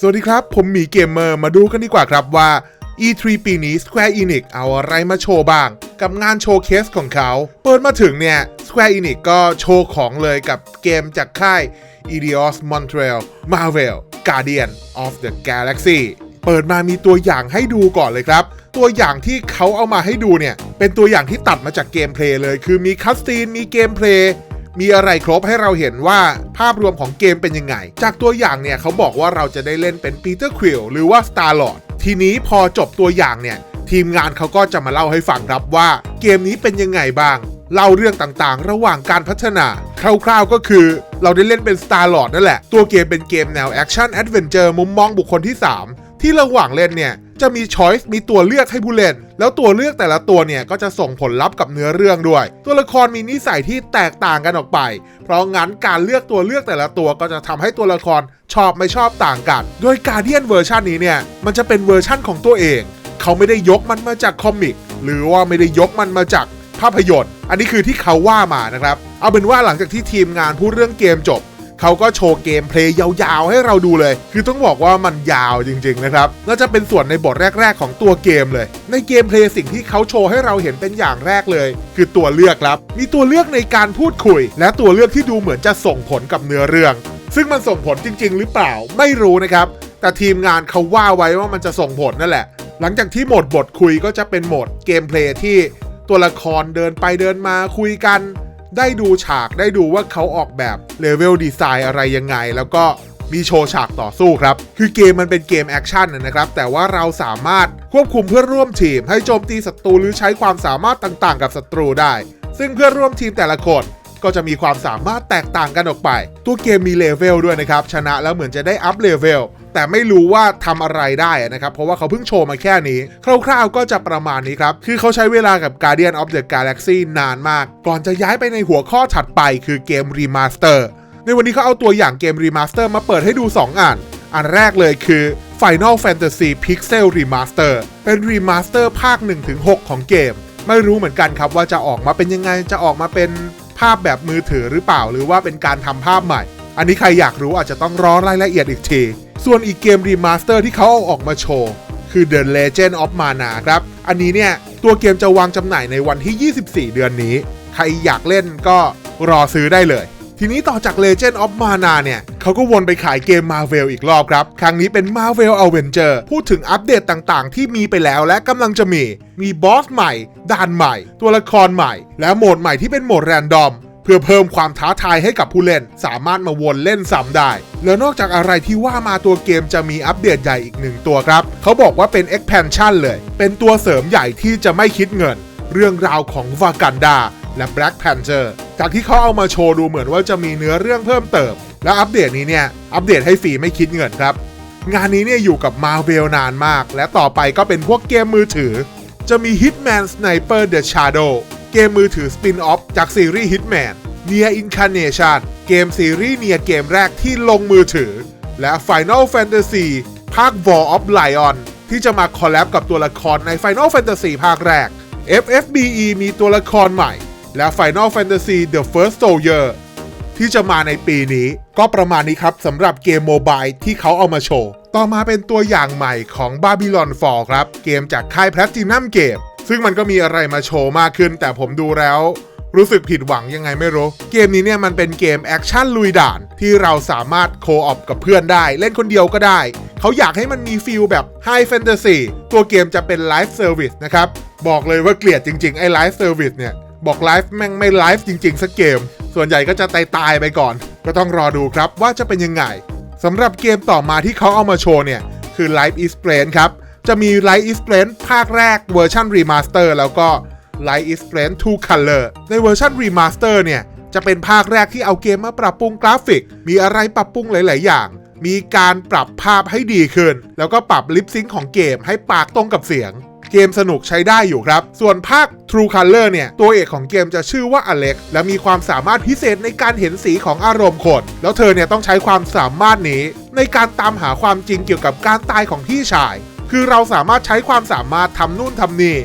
สวัสดีครับ ผมหมีเกมเมอร์มาดูกันดีกว่าครับว่า E3 ปีนี้ Square Enix เอาอะไรมาโชว์บ้าง กับงานโชว์เคสของเขา เปิดมาถึงเนี่ย Square Enix ก็โชว์ของเลยกับเกมจากค่าย Eidos Montreal Marvel Guardian of the Galaxy เปิดมามีตัวอย่างให้ดูก่อนเลยครับ ตัวอย่างที่เขาเอามาให้ดูเนี่ย เป็นตัวอย่างที่ตัดมาจากเกมเพลย์เลย คือมีคัสซีนมีเกมเพลย์ มีอะไรครบให้เราเห็นว่าภาพรวมของเกมเป็นยังไง จากตัวอย่างเนี่ยเขาบอกว่าเราจะได้เล่นเป็นปีเตอร์ควิลหรือว่า Star Lord ทีนี้พอจบตัวอย่างเนี่ย ทีมงานเขาก็จะมาเล่าให้ฟังครับว่าเกมนี้เป็นยังไงบ้างเล่าเรื่องต่างๆ ระหว่างการพัฒนา คร่าวๆก็คือ เราได้เล่นเป็น Star Lord นั่นแหละ ตัวเกมเป็นเกมแนวแอคชั่นแอดเวนเจอร์มุมมองบุคคลที่ 3 ที่ระหว่างเล่นเนี่ย จะมีช้อยส์มีตัวเลือกให้ผู้เล่น แล้วตัวเลือกแต่ละตัวเนี่ยก็จะส่งผลลัพธ์กับเนื้อเรื่องด้วย ตัวละครมีนิสัยที่แตกต่างกันออกไป เพราะงั้นการเลือกตัวเลือกแต่ละตัวก็จะทำให้ตัวละครชอบไม่ชอบต่างกัน โดยการเดียนเวอร์ชันนี้เนี่ยมันจะเป็นเวอร์ชั่นของตัวเอง เขาไม่ได้ยกมันมาจากคอมิกหรือว่าไม่ได้ยกมันมาจากภาพยนตร์ อันนี้คือที่เขาว่ามานะครับ เอาเป็นว่าหลังจากที่ทีมงานพูดเรื่องเกมจบ เขาก็โชว์เกมเพลย์ยาวๆ ให้เราดูเลย คือต้องบอกว่ามันยาวจริงๆนะครับน่าจะเป็นส่วนในบทแรกๆ ของตัวเกมเลย ในเกมเพลย์สิ่งที่เขาโชว์ให้เราเห็นเป็นอย่างแรกเลย คือตัวเลือกครับ มีตัวเลือกในการพูดคุย และตัวเลือกที่ดูเหมือนจะส่งผลกับเนื้อเรื่อง ซึ่งมันส่งผลจริง ๆ หรือเปล่าไม่รู้นะครับ แต่ทีมงานเขาว่าไว้ว่ามันจะส่งผลนั่นแหละ หลังจากที่โหมดบทคุยก็จะเป็นโหมดเกมเพลย์ที่ตัวละครเดินไปเดินมาคุยกัน ได้ดูฉากได้ดูว่าเขาออกแบบเลเวลดีไซน์อะไรยังไง แล้วก็มีโชว์ฉากต่อสู้ครับ คือเกมมันเป็นเกมแอคชั่นนะครับ แต่ว่าเราสามารถควบคุมเพื่อนร่วมทีม ให้โจมตีศัตรูหรือใช้ความสามารถต่างๆ กับศัตรูได้ ซึ่งเพื่อนร่วมทีมแต่ละคนก็จะมีความสามารถแตกต่างกันออกไป ตัวเกมมีเลเวลด้วยนะครับ ชนะแล้วเหมือนจะได้อัพเลเวล แต่ไม่รู้ว่าทำอะไรได้นะครับ เพราะว่าเขาเพิ่งโชว์มาแค่นี้ คร่าวๆก็จะประมาณนี้ครับ คือเขาใช้เวลากับ Guardian of the Galaxy นานมาก ก่อนจะย้ายไปในหัวข้อถัดไปคือเกม Remaster ในวันนี้เขาเอาตัวอย่างเกม Remaster มาเปิดให้ดู 2อันอันแรกเลยคือ Final Fantasy Pixel Remaster เป็น Remaster ภาค 1-6 ของเกม ไม่รู้เหมือนกันครับว่าจะออกมาเป็นยังไงจะออกมาเป็นภาพแบบมือถือหรือเปล่า หรือว่าเป็นการทำภาพใหม่ อันนี้ใครอยากรู้อาจจะต้องรอรายละเอียดอีกที ส่วนอีกเกมรีมาสเตอร์ที่เขาเอาออกมาโชว์ คือ The Legend of Mana ครับ อันนี้เนี่ย ตัวเกมจะวางจำหน่ายในวันที่ 24 เดือนนี้ ใครอยากเล่นก็รอซื้อได้เลย ทีนี้ต่อจาก Legend of Mana เนี่ยเขาก็วนไปขายเกม Marvel อีกรอบครับ ครั้งนี้เป็น Marvel Avenger พูดถึงอัปเดตต่างๆ ที่มีไปแล้วและกำลังจะมี มีบอสใหม่ ด่านใหม่ ตัวละครใหม่ และโหมดใหม่ที่เป็นโหมดแรนดอม เพื่อเพิ่มความท้าทายให้กับผู้เล่น สามารถมาวนเล่นซ้ำได้ แล้วนอกจากอะไรที่ว่ามาตัวเกมจะมีอัปเดตใหญ่อีกหนึ่งตัวครับ เขาบอกว่าเป็น expansion เลย เป็นตัวเสริมใหญ่ที่จะไม่คิดเงิน เรื่องราวของวากันดาและ Black Panther จากที่เขาเอามาโชว์ดูเหมือนว่าจะมีเนื้อเรื่องเพิ่มเติม และอัปเดตนี้เนี่ย อัปเดตให้ฟรีไม่คิดเงินครับ งานนี้เนี่ยอยู่กับ Marvel นานมาก และต่อไปก็เป็นพวกเกมมือถือ จะมี Hitman Sniper The Shadow เกมมือถือสปินออฟจากซีรีส์ Hitman Near Incarnation เกมซีรีส์เนียเกมแรกที่ลงมือถือ และ Final Fantasy ภาค War of Lion ที่จะมาคอลแลบกับตัวละครใน Final Fantasy ภาคแรก FFBE มีตัวละครใหม่ และ Final Fantasy The First Soldier ที่จะมาในปีนี้ก็ประมาณนี้ครับสำหรับเกมโมบายที่เขาเอามาโชว์ ต่อมาเป็นตัวอย่างใหม่ของ Babylon Fall ครับ เกมจากค่าย Platinum Game ซึ่งมันก็มีอะไรมาโชว์มากขึ้น แต่ผมดูแล้วรู้สึกผิดหวังยังไงไม่รู้ เกมนี้เนี่ยมันเป็นเกมแอคชั่นลุยด่าน ที่เราสามารถโคออปกับเพื่อนได้ เล่นคนเดียวก็ได้ เขาอยากให้มันมีฟิลแบบไฮแฟนตาซีตัวเกมจะเป็นไลฟ์เซอร์วิสนะครับ บอกเลยว่าเกลียดจริงๆ ไอ้ไลฟ์เซอร์วิสเนี่ย บอกไลฟ์แม่งไม่ไลฟ์จริงๆ สักเกม ส่วนใหญ่ก็จะตายตายไปก่อน ก็ต้องรอดูครับว่าจะเป็นยังไงสำหรับเกมต่อมาที่เขาเอามาโชว์เนี่ยคือ Life is Strange ครับ จะมี Life is Strange ภาคแรกเวอร์ชันรีมาสเตอร์แล้วก็ Life is Strange 2 Color ในเวอร์ชันรีมาสเตอร์เนี่ย จะเป็นภาคแรกที่เอาเกมมาปรับปรุงกราฟิก มีอะไรปรับปรุงหลาย ๆ อย่าง มีการปรับภาพให้ดีขึ้น แล้วก็ปรับลิปซิงของเกมให้ปากตรงกับเสียง เกมสนุกใช้ได้อยู่ครับ ส่วนภาค True Color เนี่ย ตัวเอกของเกมจะชื่อว่าอเล็กและมีความสามารถพิเศษในการเห็นสีของอารมณ์คน แล้วเธอเนี่ยต้องใช้ความสามารถนี้ ในการตามหาความจริงเกี่ยวกับการตายของพี่ชาย คือเราสามารถใช้ความสามารถทำนู่นทำนี่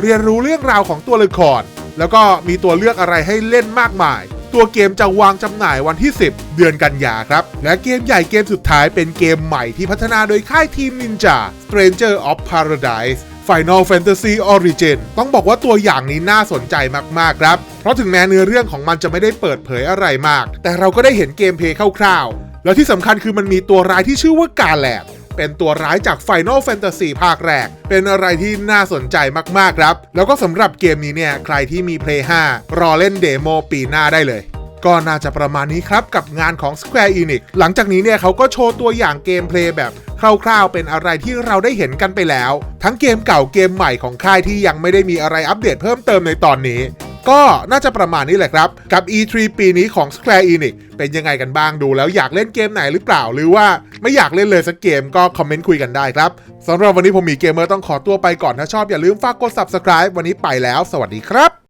เรียนรู้เรื่องราวของตัวละคร แล้วก็มีตัวเลือกอะไรให้เล่นมากมาย ตัวเกมจะวางจำหน่ายวันที่ 10 เดือนกันยาครับ และเกมใหญ่เกมสุดท้ายเป็นเกมใหม่ที่พัฒนาโดยค่ายทีม Ninja Stranger of Paradise Final Fantasy Origin ต้องบอกว่าตัวอย่างนี้น่าสนใจมากๆครับ เพราะถึงแม้เนื้อเรื่องของมันจะไม่ได้เปิดเผยอะไรมาก แต่เราก็ได้เห็นเกมเพลย์คร่าวๆ แล้วที่สำคัญคือมันมีตัวร้ายที่ชื่อว่ากาแลด เป็นตัวร้ายจาก Final Fantasy ภาคแรก เป็นอะไรที่น่าสนใจมากๆครับ แล้วก็สำหรับเกมนี้เนี่ย ใครที่มี Play 5 รอเล่นเดโมปีหน้าได้เลยก็น่าจะประมาณนี้ครับกับงานของ Square Enix หลังจากนี้เนี่ยเขาก็โชว์ตัวอย่างเกมเพลย์แบบคร่าวๆ เป็นอะไรที่เราได้เห็นกันไปแล้ว ทั้งเกมเก่าเกมใหม่ของค่ายที่ยังไม่ได้มีอะไรอัปเดตเพิ่มเติมในตอนนี้ ก็น่าจะประมาณนี้แหละครับ กับ E3 ปีนี้ของ Square Enix เป็นยังไงกันบ้างดูแล้วอยากเล่นเกมไหนหรือเปล่า หรือว่าไม่อยากเล่นเลยสักเกมก็คอมเมนต์คุยกันได้ครับสำหรับวันนี้ผมมีเกมเมอร์ต้องขอตัวไปก่อนถ้าชอบอย่าลืมฝากกด subscribe วันนี้ไปแล้ว สวัสดีครับ